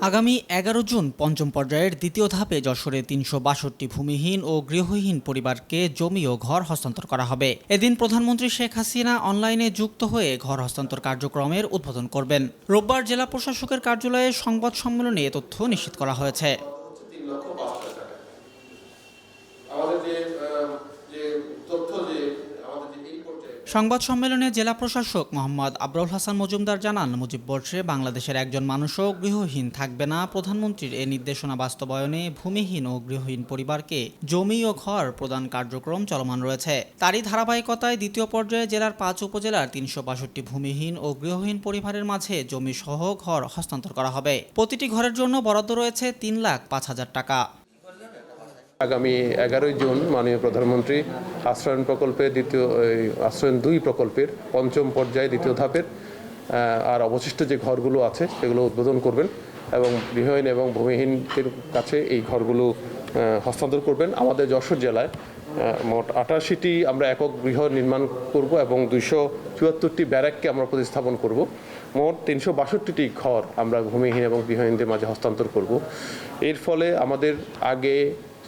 আগামী এগারো জুন পঞ্চম পর্যায়ের দ্বিতীয় ধাপে যশোরে তিনশো বাষট্টি ভূমিহীন ও গৃহহীন পরিবারকে জমি ও ঘর হস্তান্তর করা হবে। এদিন প্রধানমন্ত্রী শেখ হাসিনা অনলাইনে যুক্ত হয়ে ঘর হস্তান্তর কার্যক্রমের উদ্বোধন করবেন। রোববার জেলা প্রশাসকের কার্যালয়ে সংবাদ সম্মেলনে এ তথ্য নিশ্চিত করা হয়েছে হচ্ছে তিন লক্ষ পাঁচ হাজার টাকা আমাদের যে আহ, যে তথ্য যে আমাদের যে এই পর্যায়ে সংবাদ সম্মেলনে জেলা প্রশাসক মোহাম্মদ আবরুল হাসান মজুমদার জানান, মুজিব বর্ষে বাংলাদেশের একজন মানুষও গৃহহীন থাকবে না। প্রধানমন্ত্রীর এ নির্দেশনা বাস্তবায়নে ভূমিহীন ও গৃহহীন পরিবারকে জমি ও ঘর প্রদান কার্যক্রম চলমান রয়েছে। তারই ধারাবাহিকতায় দ্বিতীয় পর্যায়ে জেলার পাঁচ উপজেলার তিনশো বাষট্টি ভূমিহীন ও গৃহহীন পরিবারের মাঝে জমি সহ ঘর হস্তান্তর করা হবে। প্রতিটি ঘরের জন্য বরাদ্দ রয়েছে তিন লাখ পাঁচ হাজার টাকা। আগামী এগারোই জুন মাননীয় প্রধানমন্ত্রী আশ্রয়ন প্রকল্পে দ্বিতীয়, এই আশ্রয়ণ দুই প্রকল্পের পঞ্চম পর্যায়ে দ্বিতীয় ধাপের আর অবশিষ্ট যে ঘরগুলো আছে সেগুলো উদ্বোধন করবেন এবং গৃহহীন এবং ভূমিহীনদের কাছে এই ঘরগুলো হস্তান্তর করবেন। আমাদের যশোর জেলায় মোট আটাশিটি আমরা একক গৃহ নির্মাণ করব এবং দুইশো চুয়াত্তরটি ব্যারাককে আমরা প্রতিস্থাপন করব। মোট তিনশো বাষট্টিটি ঘর আমরা ভূমিহীন এবং গৃহহীনদের মাঝে হস্তান্তর করব। এর ফলে আমাদের আগে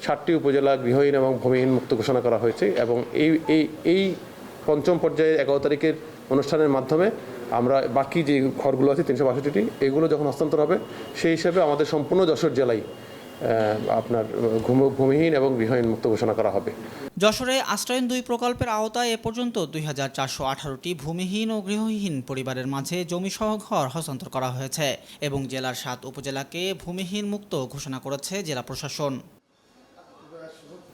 ষাটটি উপজেলা গৃহহীন এবং ভূমিহীন মুক্ত ঘোষণা করা হয়েছে এবং এই এই এই পঞ্চম পর্যায়ে এগারো তারিখের অনুষ্ঠানের মাধ্যমে আমরা বাকি যে ঘরগুলো আছে, তিনশো বাষট্টিটি, এগুলো যখন হস্তান্তর হবে, সেই হিসাবে আমাদের সম্পূর্ণ যশোর জেলায় আপনার ভূমিহীন এবং গৃহহীন মুক্ত ঘোষণা করা হবে। যশোরে আশ্রয়ন দুই প্রকল্পের আওতায় এ পর্যন্ত দুই হাজার চারশো আঠারোটি ভূমিহীন ও গৃহহীন পরিবারের মাঝে জমিসহ ঘর হস্তান্তর করা হয়েছে এবং জেলার সাত উপজেলাকে ভূমিহীন মুক্ত ঘোষণা করেছে জেলা প্রশাসন।